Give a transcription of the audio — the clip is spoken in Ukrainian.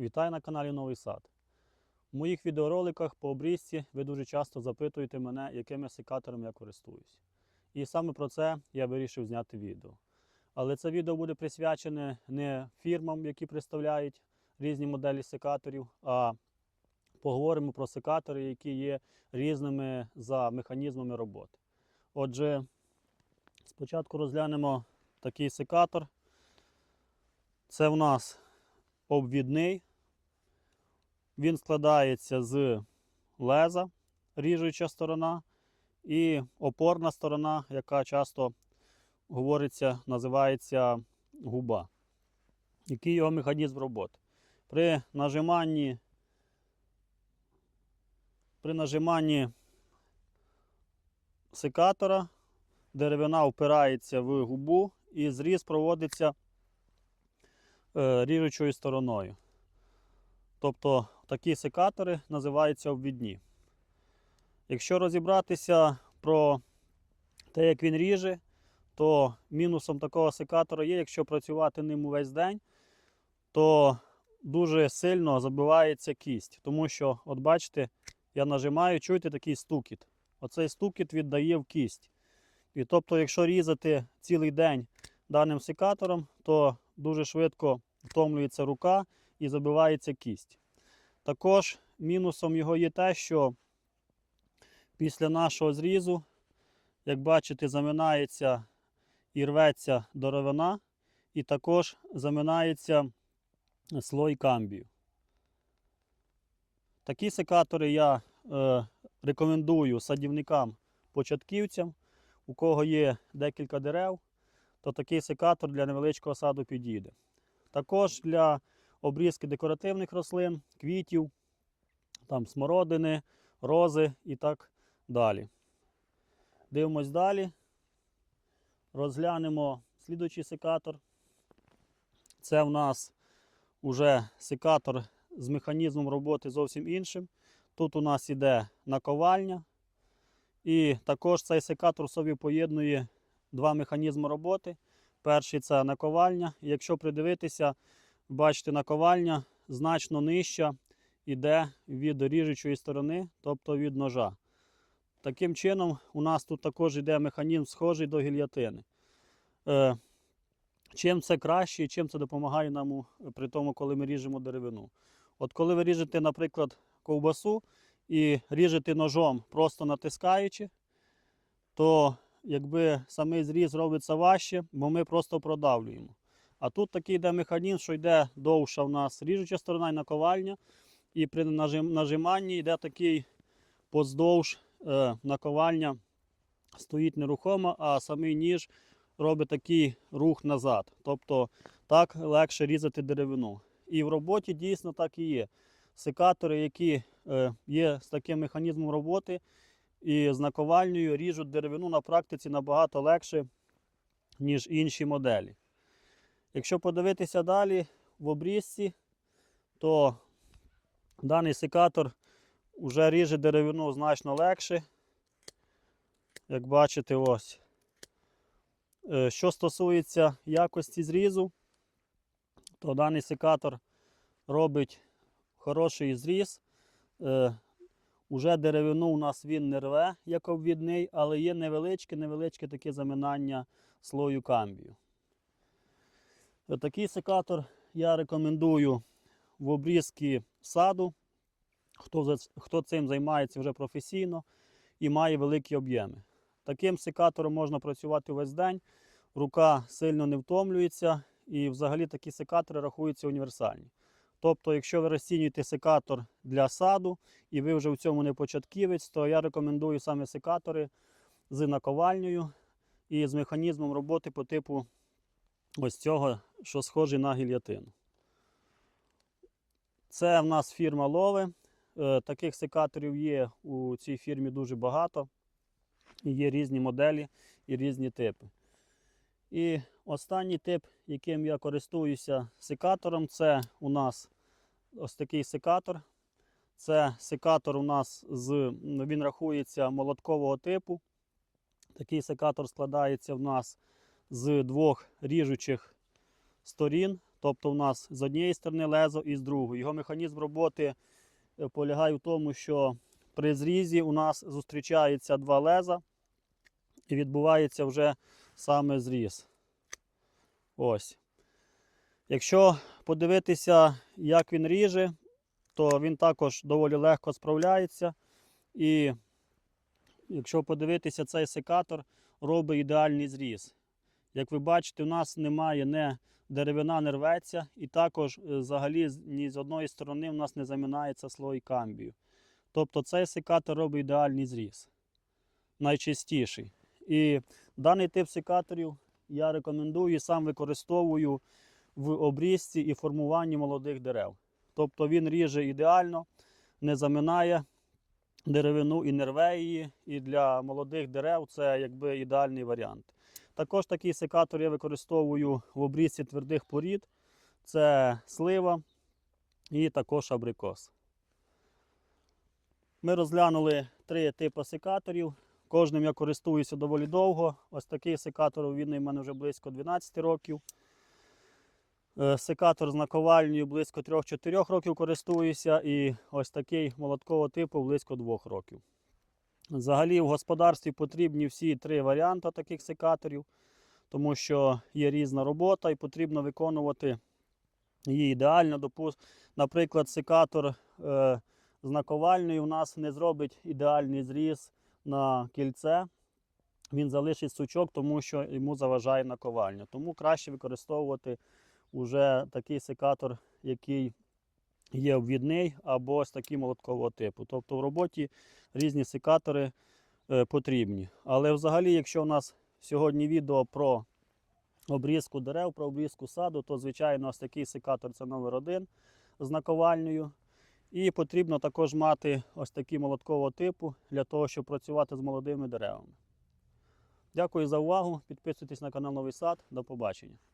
Вітаю на каналі Новий Сад. У моїх відеороликах по обрізці ви дуже часто запитуєте мене, якими секатором я користуюсь. І саме про це я вирішив зняти відео. Але це відео буде присвячене не фірмам, які представляють різні моделі секаторів, а поговоримо про секатори, які є різними за механізмами роботи. Отже, спочатку розглянемо такий секатор. Це в нас обвідний. Він складається з леза, ріжуча сторона, і опорна сторона, яка часто говориться, називається губа. Який його механізм роботи? При нажиманні, при нажиманні секатора деревина впирається в губу і зріз проводиться е, ріжучою стороною. Тобто такі секатори називаються обвідні. Якщо розібратися про те, як він ріже, то мінусом такого секатора є, якщо працювати ним увесь день, то дуже сильно забивається кість. Тому що, от бачите, я нажимаю, чуєте такий стукіт. Оцей стукіт віддає в кість. І тобто, якщо різати цілий день даним секатором, то дуже швидко втомлюється рука і забивається кість. Також мінусом його є те, що після нашого зрізу, як бачите, заминається і рветься деревина, і також заминається слой камбію. Такі секатори я е, рекомендую садівникам-початківцям, у кого є декілька дерев, то такий секатор для невеличкого саду підійде. Також для обрізки декоративних рослин, квітів, там смородини, рози і так далі. Дивимось далі. Розглянемо слідуючий секатор. Це в нас уже секатор з механізмом роботи зовсім іншим. Тут у нас іде наковальня. І також цей секатор собі поєднує два механізми роботи. Перший це наковальня. І якщо придивитися, бачите, наковальня значно нижча йде від ріжучої сторони, тобто від ножа. Таким чином, у нас тут також йде механізм схожий до гільятини. Е, чим це краще і чим це допомагає нам при тому, коли ми ріжемо деревину. От коли ви ріжете, наприклад, ковбасу і ріжете ножом, просто натискаючи, то якби самий зріз робиться важче, бо ми просто продавлюємо. А тут такий йде механізм, що йде довша в нас ріжуча сторона і наковальня, і при нажиманні йде такий поздовж е, наковальня стоїть нерухомо, а самий ніж робить такий рух назад. Тобто так легше різати деревину. І в роботі дійсно так і є. Секатори, які е, є з таким механізмом роботи і з наковальнею, ріжуть деревину на практиці набагато легше, ніж інші моделі. Якщо подивитися далі в обрізці, то даний секатор вже ріже деревину значно легше. Як бачите, ось. Е, Що стосується якості зрізу, то даний секатор робить хороший зріз. Е, Уже деревину у нас він не рве, як обвідний, але є невеличке, невеличке таке заминання слою камбію. Такий секатор я рекомендую в обрізки саду. Хто, хто цим займається вже професійно і має великі об'єми. Таким секатором можна працювати весь день, рука сильно не втомлюється, і взагалі такі секатори рахуються універсальні. Тобто, якщо ви розцінюєте секатор для саду і ви вже в цьому не початківець, то я рекомендую саме секатори з наковальнею і з механізмом роботи по типу ось цього, що схожий на гільятину. Це в нас фірма Лове. Е, Таких секаторів є у цій фірмі дуже багато. І Є різні моделі і різні типи. І останній тип, яким я користуюся секатором, це у нас ось такий секатор. Це секатор у нас з, він рахується молоткового типу. Такий секатор складається в нас з двох ріжучих сторін. Тобто у нас з однієї сторони лезо і з другої. Його механізм роботи е, полягає в тому, що при зрізі у нас зустрічаються два леза і відбувається вже саме зріз. Ось. Якщо подивитися, як він ріже, то він також доволі легко справляється. І якщо подивитися, цей секатор робить ідеальний зріз. Як ви бачите, у нас немає не деревина не рветься, і також е, взагалі ні з одної сторони у нас не заминається слой камбію. Тобто цей секатор робить ідеальний зріз. Найчистіший. І даний тип секаторів я рекомендую і сам використовую в обрізці і формуванні молодих дерев. Тобто він ріже ідеально, не заминає деревину і не рве її. І для молодих дерев це якби ідеальний варіант. Також такий секатор я використовую в обрізці твердих порід. Це слива і також абрикос. Ми розглянули три типи секаторів. Кожним я користуюся доволі довго. Ось такий секатор він у мене вже близько 12 років. Е, Секатор з наковальнею близько 3-4 років користуюся, і ось такий молоткового типу близько 2 років. Взагалі в господарстві потрібні всі три варіанти таких секаторів, тому що є різна робота і потрібно виконувати її ідеально. Допу- Наприклад, секатор е, з наковальнею у нас не зробить ідеальний зріз на кільце. Він залишить сучок, тому що йому заважає наковальня. Тому краще використовувати уже такий секатор, який є обвідний, або ось такий молоткового типу. Тобто в роботі різні секатори е, потрібні. Але взагалі, якщо у нас сьогодні відео про обрізку дерев, про обрізку саду, то звичайно ось такий секатор це номер один з наковальнею. І потрібно також мати ось такий молоткового типу для того, щоб працювати з молодими деревами. Дякую за увагу. Підписуйтесь на канал Новий Сад. До побачення.